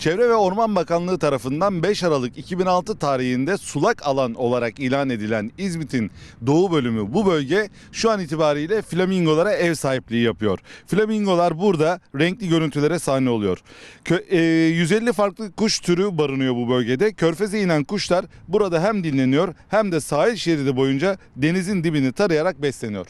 Çevre ve Orman Bakanlığı tarafından 5 Aralık 2006 tarihinde sulak alan olarak ilan edilen İzmit'in doğu bölümü bu bölge şu an itibariyle flamingolara ev sahipliği yapıyor. Flamingolar burada renkli görüntülere sahne oluyor. Kö- e, 150 farklı kuş türü barınıyor bu bölgede. Körfeze inen kuşlar burada hem dinleniyor hem de sahil şeridi boyunca denizin dibini tarayarak besleniyor.